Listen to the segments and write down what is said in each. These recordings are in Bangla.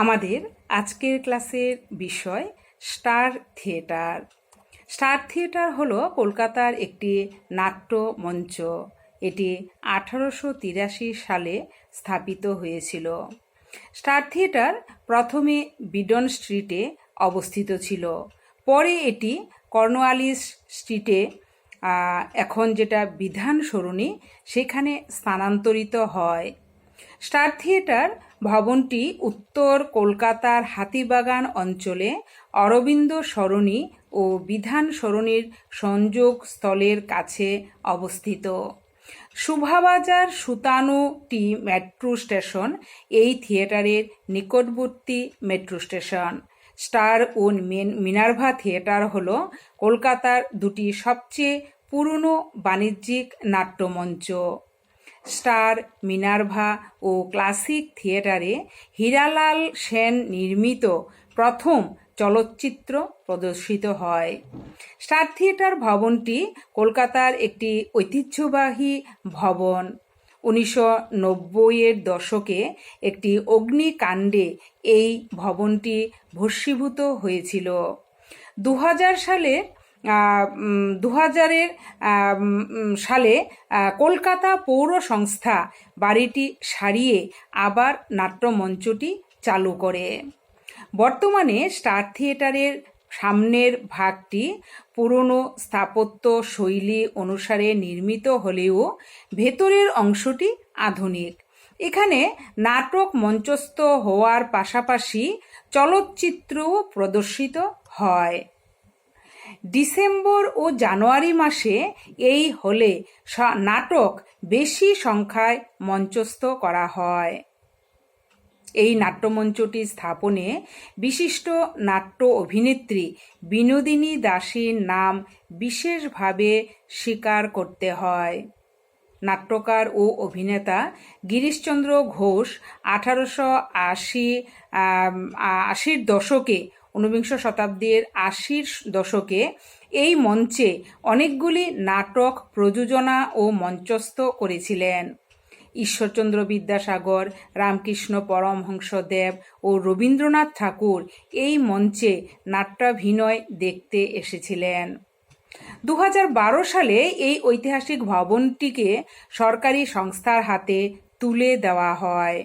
আমাদের আজকের ক্লাসের বিষয় স্টার থিয়েটার। স্টার থিয়েটার হলো কলকাতার একটি নাট্য মঞ্চ। এটি আঠারোশো তিরাশি সালে স্থাপিত হয়েছিল। স্টার থিয়েটার প্রথমে বিডন স্ট্রিটে অবস্থিত ছিল। পরে এটি কর্নওয়ালিস স্ট্রিটে এখন যেটা বিধান সরণি সেখানে স্থানান্তরিত হয়। স্টার থিয়েটার ভবনটি উত্তর কলকাতার হাতিবাগান অঞ্চলে অরবিন্দ সরণি ও বিধান সরণির সংযোগ স্থলের কাছে অবস্থিত। শুভাবাজার সুতানু টি মেট্রো স্টেশন এই থিয়েটারের নিকটবর্তী মেট্রো স্টেশন। স্টার ও মেন- মিনার্ভা থিয়েটার হল কলকাতার দুটি সবচেয়ে পুরনো বাণিজ্যিক নাট্যমঞ্চ। স্টার মিনার্ভা ও ক্লাসিক থিয়েটারে হীরালাল সেন নির্মিত প্রথম চলচ্চিত্র প্রদর্শিত হয়। স্টার থিয়েটার ভবনটি কলকাতার একটি ঐতিহ্যবাহী ভবন। উনিশশো নব্বইয়ের দশকে একটি অগ্নিকাণ্ডে এই ভবনটি ভস্মীভূত হয়েছিল। দু হাজার সালে দু হাজারের সালে কলকাতা পৌর সংস্থা বাড়িটি সারিয়ে আবার নাট্যমঞ্চটি চালু করে। বর্তমানে স্টার থিয়েটারের সামনের ভাগটি পুরনো স্থাপত্য শৈলী অনুসারে নির্মিত হলেও ভেতরের অংশটি আধুনিক। এখানে নাটক মঞ্চস্থ হওয়ার পাশাপাশি চলচ্চিত্রও প্রদর্শিত হয়। ডিসেম্বর ও জানুয়ারি মাসে এই হলে নাটক বেশি সংখ্যায় মঞ্চস্থ করা হয়। এই নাট্যমঞ্চটি স্থাপনে বিশিষ্ট নাট্য অভিনেত্রী বিনোদিনী দাসীর নাম বিশেষভাবে স্বীকার করতে হয়। নাট্যকার ও অভিনেতা গিরিশচন্দ্র ঘোষ আঠারোশো আশি আশির দশকে ঊনবিংশ শতাব্দীর আশির দশকে এই মঞ্চে অনেকগুলি নাটক, প্রযোজনা ও মঞ্চস্থ করেছিলেন। ঈশ্বরচন্দ্র বিদ্যাসাগর, রামকৃষ্ণ পরমহংসদেব ও রবীন্দ্রনাথ ঠাকুর এই মঞ্চে নাট্যাভিনয় দেখতে এসেছিলেন। দু হাজার বারো সালে এই ঐতিহাসিক ভবনটিকে সরকারি সংস্থার হাতে তুলে দেওয়া হয়।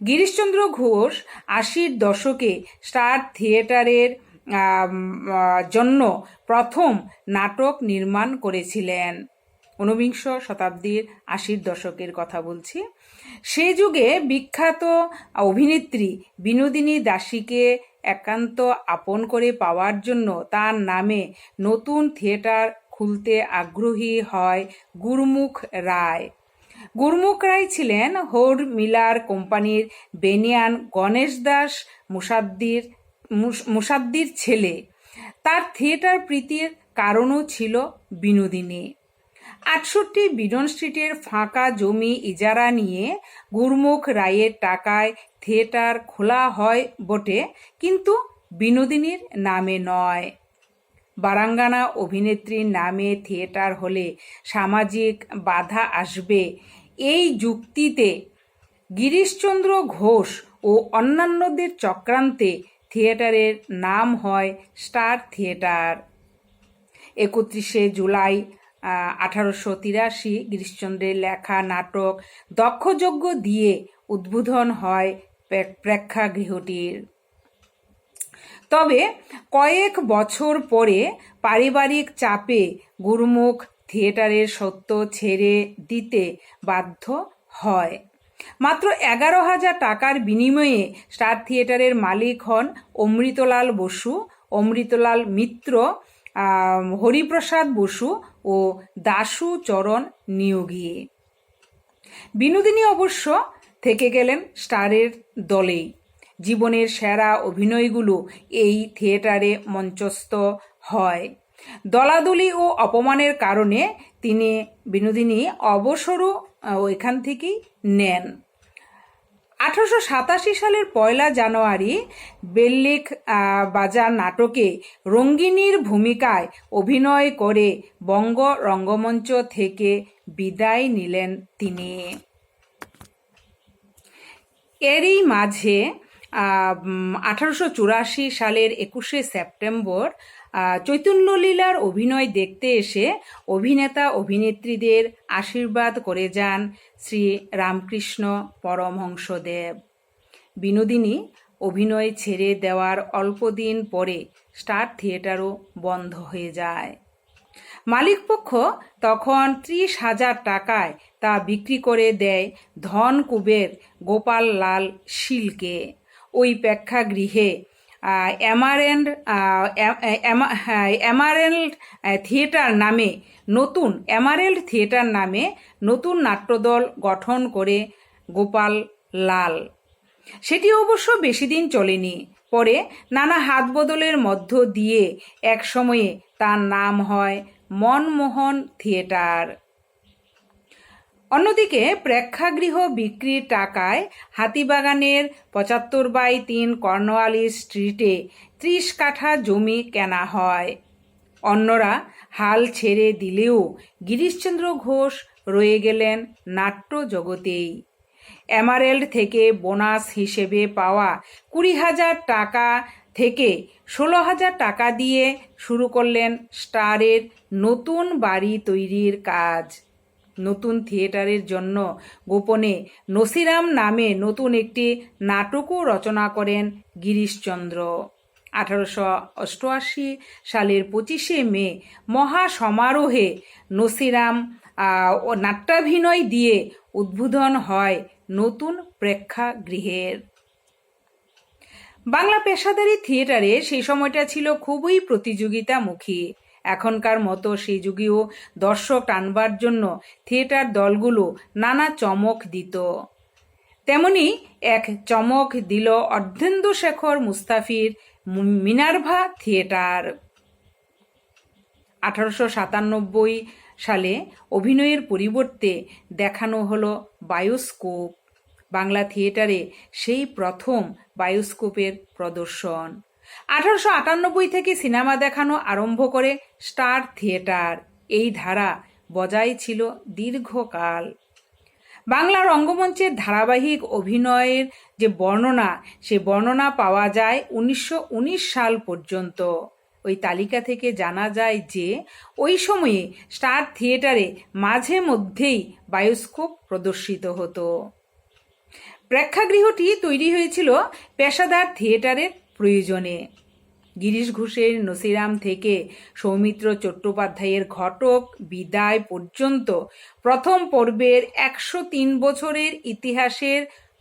গিরিশচন্দ্র ঘোষ আশির দশকে স্টার থিয়েটারের জন্য প্রথম নাটক নির্মাণ করেছিলেন। ঊনবিংশ শতাব্দীর আশির দশকের কথা বলছি। সে যুগে বিখ্যাত অভিনেত্রী বিনোদিনী দাসীকে একান্ত আপন করে পাওয়ার জন্য তার নামে নতুন থিয়েটার খুলতে আগ্রহী হয় গুরমুখ রায়। গুরমুখ রায় ছিলেন হোর মিলার কোম্পানির বেনিয়ান গণেশ দাস মুসাদ্দির, মুস- মুসাদ্দির ছেলে। তার থিয়েটার প্রীতির কারণও ছিল বিনোদিনী। আটষট্টি বিডন স্ট্রিটের ফাঁকা জমি ইজারা নিয়ে গুরমুখ রায়ের টাকায় থিয়েটার খোলা হয় বটে, কিন্তু বিনোদিনীর নামে নয়। বারাঙ্গানা অভিনেত্রীর নামে থিয়েটার হলে সামাজিক বাধা আসবে এই যুক্তিতে গিরিশচন্দ্র ঘোষ ও অন্যান্যদের চক্রান্তে থিয়েটারের নাম হয় স্টার থিয়েটার। একত্রিশে জুলাই আঠারোশো তিরাশি গিরিশচন্দ্রের লেখা নাটক দক্ষযজ্ঞ দিয়ে উদ্বোধন হয় প্রেক্ষাগৃহটির। তবে কয়েক বছর পরে পারিবারিক চাপে গুরুমুখ থিয়েটারের সত্য ছেড়ে দিতে বাধ্য হয়। মাত্র এগারো হাজার টাকার বিনিময়ে স্টার থিয়েটারের মালিক হন অমৃতলাল বসু, অমৃতলাল মিত্র হরিপ্রসাদ বসু ও দাশু চরণ নিয়োগী। বিনোদিনী অবশ্য থেকে গেলেন স্টারের দলেই। জীবনের সেরা অভিনয়গুলো এই থিয়েটারে মঞ্চস্থ হয়। দলাদলি ও অপমানের কারণে তিনি বিনোদিনী অবসরও এখান থেকেই নেন। আঠারোশো সাতাশি সালের পয়লা জানুয়ারি বেল্লিক বাজার নাটকে রঙ্গিনীর ভূমিকায় অভিনয় করে বঙ্গ রঙ্গমঞ্চ থেকে বিদায় নিলেন তিনি। এরই মাঝে আঠারোশো চুরাশি সালের একুশে সেপ্টেম্বর চৈতন্যলীলার অভিনয় দেখতে এসে অভিনেতা, অভিনেত্রীদের আশীর্বাদ করে যান শ্রী রামকৃষ্ণ পরমহংসদেব। বিনোদিনী অভিনয় ছেড়ে দেওয়ার অল্পদিন পরে স্টার থিয়েটারও বন্ধ হয়ে যায়। মালিকপক্ষ তখন ত্রিশ হাজার টাকায় তা বিক্রি করে দেয় ধন কুবের গোপাল লাল শিলকে। ওই প্রেক্ষাগৃহে অ্যামারেন্ড অ্যামারেল্ড থিয়েটার নামে নতুন অ্যামারেল্ড থিয়েটার নামে নতুন নাট্যদল গঠন করে গোপাল লাল। সেটি অবশ্য বেশি দিন চলেনি। পরে নানা হাত বদলের মধ্য দিয়ে এক সময়ে তার নাম হয় মনমোহন থিয়েটার। অন্যদিকে প্রেক্ষাগৃহ বিক্রির টাকায় হাতিবাগানের পঁচাত্তর বাই তিন কর্নওয়ালি স্ট্রিটে ত্রিশ কাঠা জমি কেনা হয়। অন্যরা হাল ছেড়ে দিলেও গিরিশচন্দ্র ঘোষ রয়ে গেলেন নাট্য জগতেই। এমারেল্ড থেকে বোনাস হিসেবে পাওয়া কুড়ি হাজার টাকা থেকে ষোলো হাজার টাকা দিয়ে শুরু করলেন স্টারের নতুন বাড়ি তৈরির কাজ। নতুন থিয়েটারের জন্য গোপনে নসিরাম নামে নতুন একটি নাটকও রচনা করেন গিরিশচন্দ্র আঠারোশো অষ্টআশি সালের পঁচিশে মে মহা সমারোহে নসিরাম নাট্যাভিনয় দিয়ে উদ্বোধন হয় নতুন প্রেক্ষাগৃহের। বাংলা পেশাদারি থিয়েটারে সেই সময়টা ছিল খুবই প্রতিযোগিতামুখী। এখনকার মতো সেই যুগেও দর্শক টানবার জন্য থিয়েটার দলগুলো নানা চমক দিত। তেমনি এক চমক দিল অর্ধেন্দু শেখর মুস্তাফির মিনার্ভা থিয়েটার। আঠারোশো সাতানব্বই সালে অভিনয়ের পরিবর্তে দেখানো হলো বায়োস্কোপ। বাংলা থিয়েটারে সেই প্রথম বায়োস্কোপের প্রদর্শন। আঠারোশো আটানব্বই থেকে সিনেমা দেখানো আরম্ভ করে স্টার থিয়েটার। এই ধারা বজায় ছিল দীর্ঘকাল। বাংলা রঙ্গমঞ্চের ধারাবাহিক অভিনয়ের যে বর্ণনা, সে বর্ণনা পাওয়া যায় উনিশশো উনিশ সাল পর্যন্ত। ওই তালিকা থেকে জানা যায় যে, ওই সময়ে স্টার থিয়েটারে মাঝে মধ্যেই বায়োস্কোপ প্রদর্শিত হতো। প্রেক্ষাগৃহটি তৈরি হয়েছিল পেশাদার থিয়েটারের প্রয়োজনে। গিরিশ ঘোষের নসিরাম থেকে সৌমিত্র চট্টোপাধ্যায়ের ঘটক বিদায় পর্যন্ত প্রথম পর্বের একশো তিন বছরের ইতিহাসের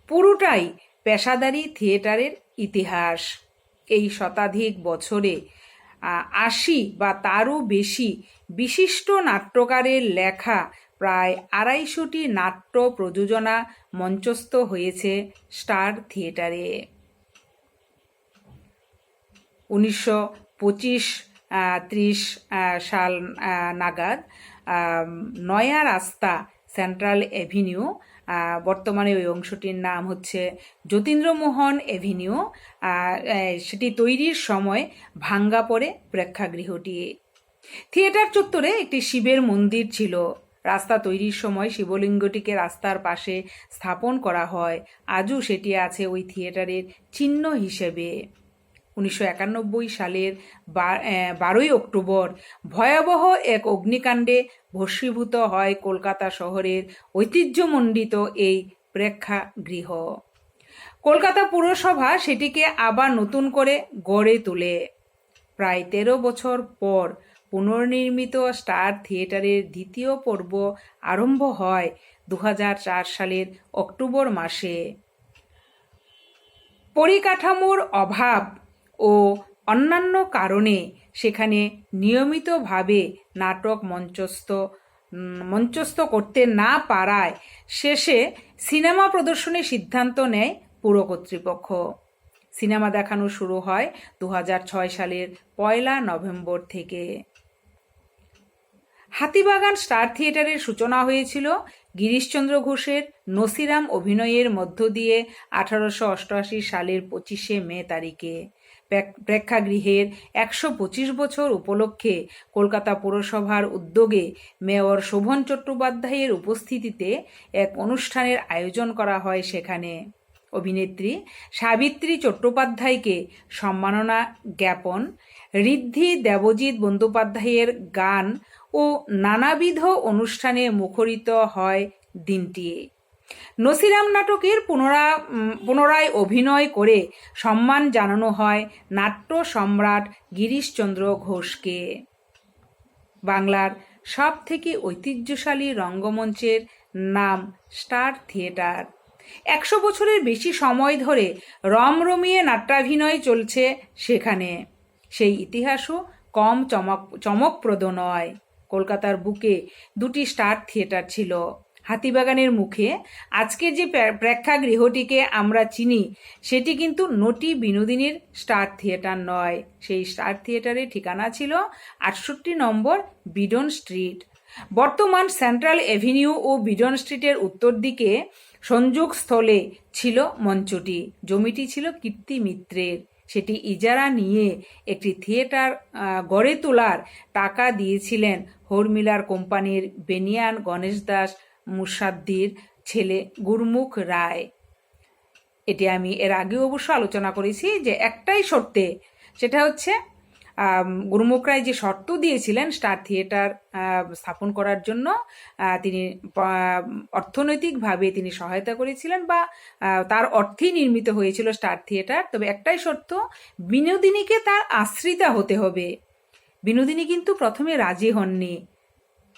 পুরোটাই পেশাদারি থিয়েটারের ইতিহাস। এই শতাধিক বছরে আশি বা তারও বেশি বিশিষ্ট নাট্যকারের লেখা প্রায় আড়াইশোটি নাট্য প্রযোজনা মঞ্চস্থ হয়েছে স্টার থিয়েটারে। উনিশশো পঁচিশ ত্রিশ সাল নাগাদ নয়া রাস্তা সেন্ট্রাল এভিনিউ বর্তমানে ওই অংশটির নাম হচ্ছে যতীন্দ্রমোহন এভিনিউ সেটি তৈরির সময় ভাঙ্গা পড়ে প্রেক্ষাগৃহটি। থিয়েটার চত্বরে একটি শিবের মন্দির ছিল। রাস্তা তৈরির সময় শিবলিঙ্গটিকে রাস্তার পাশে স্থাপন করা হয়। আজও সেটি আছে ওই থিয়েটারের চিহ্ন হিসেবে। উনিশশো একানব্বই সালের বারোই অক্টোবর ভয়াবহ এক অগ্নিকাণ্ডে ভস্মীভূত হয় কলকাতা শহরের ঐতিহ্যমণ্ডিত এই প্রেক্ষাগৃহ। কলকাতা পুরসভা সেটিকে আবার নতুন করে গড়ে তোলে। প্রায় তেরো বছর পর পুনর্নির্মিত স্টার থিয়েটারের দ্বিতীয় পর্ব আরম্ভ হয় দু হাজার চার সালের অক্টোবর মাসে। পরিকাঠামোর অভাব ও অন্যান্য কারণে সেখানে নিয়মিতভাবে নাটক মঞ্চস্থ মঞ্চস্থ করতে না পারায় শেষে সিনেমা প্রদর্শনের সিদ্ধান্ত নেয় পুর কর্তৃপক্ষ। সিনেমা দেখানো শুরু হয় দু হাজার ছয় সালের পয়লা নভেম্বর থেকে। হাতিবাগান স্টার থিয়েটারের সূচনা হয়েছিল গিরিশচন্দ্র ঘোষের নসিরাম অভিনয়ের মধ্য দিয়ে আঠারোশো অষ্টআশি সালের পঁচিশে মে তারিখে। প্রেক্ষাগৃহের একশো পঁচিশ বছর উপলক্ষে কলকাতা পুরসভার উদ্যোগে মেয়র শোভন চট্টোপাধ্যায়ের উপস্থিতিতে এক অনুষ্ঠানের আয়োজন করা হয় সেখানে। অভিনেত্রী সাবিত্রী চট্টোপাধ্যায়কে সম্মাননা জ্ঞাপন, ঋদ্ধি দেবজিৎ বন্দ্যোপাধ্যায়ের গান ও নানাবিধ অনুষ্ঠানে মুখরিত হয় দিনটি নসিরাম নাটকের পুনরা পুনরায় অভিনয় করে সম্মান জানানো হয় নাট্য সম্রাট গিরিশচন্দ্র ঘোষকে। বাংলার সব থেকে ঐতিহ্যশালী রঙ্গমঞ্চের নাম স্টার থিয়েটার। একশো বছরের বেশি সময় ধরে রমরমিয়ে নাট্যাভিনয় চলছে সেখানে। সেই ইতিহাসও কম চমক, চমকপ্রদ নয়। কলকাতার বুকে দুটি স্টার থিয়েটার ছিল। হাতিবাগানের মুখে আজকের যে প্রেক্ষাগৃহটিকে আমরা চিনি, সেটি কিন্তু নটি বিনোদিনীর স্টার থিয়েটার নয়। সেই স্টার থিয়েটারের ঠিকানা ছিল আটষট্টি নম্বর বিডন স্ট্রিট। বর্তমান সেন্ট্রাল এভিনিউ ও বিডন স্ট্রিটের উত্তর দিকে সংযোগস্থলে ছিল মঞ্চটি। জমিটি ছিল কীর্তি মিত্রের। সেটি ইজারা নিয়ে একটি থিয়েটার গড়ে তোলার টাকা দিয়েছিলেন হরমিলার কোম্পানির বেনিয়ান গণেশ দাস মুসাদ্দির ছেলে গুরমুখ রায়। এটি আমি এর আগেও অবশ্য আলোচনা করেছি যে একটাই শর্তে, সেটা হচ্ছে গুরুমুখ রায় যে শর্ত দিয়েছিলেন স্টার থিয়েটার স্থাপন করার জন্য তিনি অর্থনৈতিকভাবে তিনি সহায়তা করেছিলেন বা তার অর্থেই নির্মিত হয়েছিল স্টার থিয়েটার। তবে একটাই শর্ত, বিনোদিনীকে তার আশ্রিতা হতে হবে। বিনোদিনী কিন্তু প্রথমে রাজি হননি।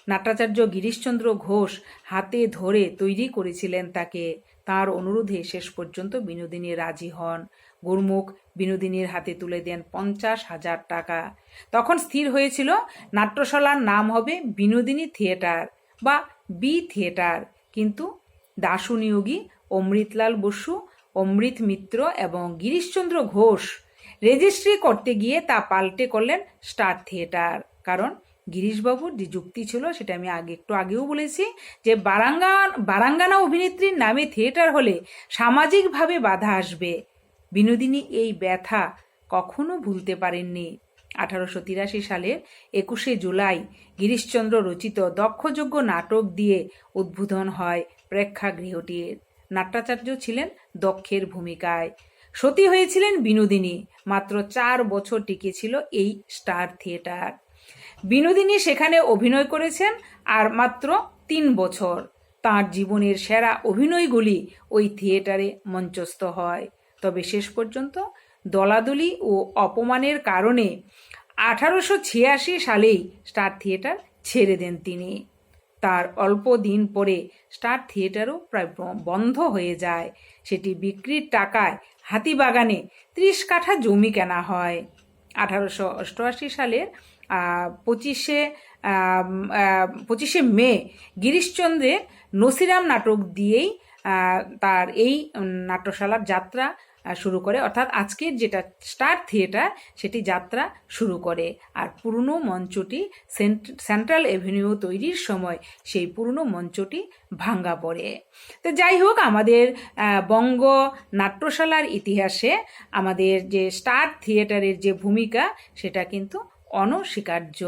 নাট্যাচার্য গিরিশচন্দ্র ঘোষ হাতে ধরে তৈরি করেছিলেন তাকে। তার অনুরোধে শেষ পর্যন্ত বিনোদিনী রাজি হন। গুরমুখ বিনোদিনীর হাতে তুলে দেন পঞ্চাশ হাজার টাকা। তখন স্থির হয়েছিল, নাট্যশালার নাম হবে বিনোদিনী থিয়েটার বা বি থিয়েটার। কিন্তু দাশু নিয়োগী অমৃতলাল বসু, অমৃত মিত্র এবং গিরিশচন্দ্র ঘোষ রেজিস্ট্রি করতে গিয়ে তা পাল্টে করলেন স্টার থিয়েটার। কারণ গিরিশবাবুর যে যুক্তি ছিল সেটা আমি আগে, একটু আগেও বলেছি যে বারাঙ্গা বারাঙ্গানা অভিনেত্রীর নামে থিয়েটার হলে সামাজিকভাবে বাধা আসবে। বিনোদিনী এই ব্যথা কখনো ভুলতে পারেননি। আঠারোশো তিরাশি সালের একুশে জুলাই গিরিশচন্দ্র রচিত দক্ষযোগ্য নাটক দিয়ে উদ্বোধন হয় প্রেক্ষাগৃহটির নাট্যাচার্য ছিলেন দক্ষের ভূমিকায়। সতী হয়েছিলেন বিনোদিনী। মাত্র চার বছর টিকেছিল এই স্টার থিয়েটার। বিনোদিনী সেখানে অভিনয় করেছেন আর মাত্র তিন বছর। তার জীবনের সেরা অভিনয়গুলি ওই থিয়েটারে মঞ্চস্থ হয়। তবে শেষ পর্যন্ত দলাদলি ও অপমানের কারণে আঠারোশো ছিয়াশি সালেই স্টার থিয়েটার ছেড়ে দেন তিনি। তার অল্প দিন পরে স্টার থিয়েটারও প্রায় বন্ধ হয়ে যায়। সেটি বিক্রির টাকায় হাতিবাগানে ত্রিশ কাঠা জমি কেনা হয়। আঠারোশো অষ্টআশি সালের পঁচিশে পঁচিশে মে গিরিশচন্দ্রের নসিরাম নাটক দিয়েই তার এই নাট্যশালার যাত্রা শুরু করে। অর্থাৎ আজকের যেটা স্টার থিয়েটার, সেটি যাত্রা শুরু করে। আর পুরনো মঞ্চটি সেন্ট- সেন্ট্রাল এভিনিউ তৈরির সময় সেই পুরনো মঞ্চটি ভাঙ্গা পড়ে। তো যাই হোক, আমাদের বঙ্গ নাট্যশালার ইতিহাসে আমাদের যে স্টার থিয়েটারের যে ভূমিকা, সেটা কিন্তু অনস্বীকার্য।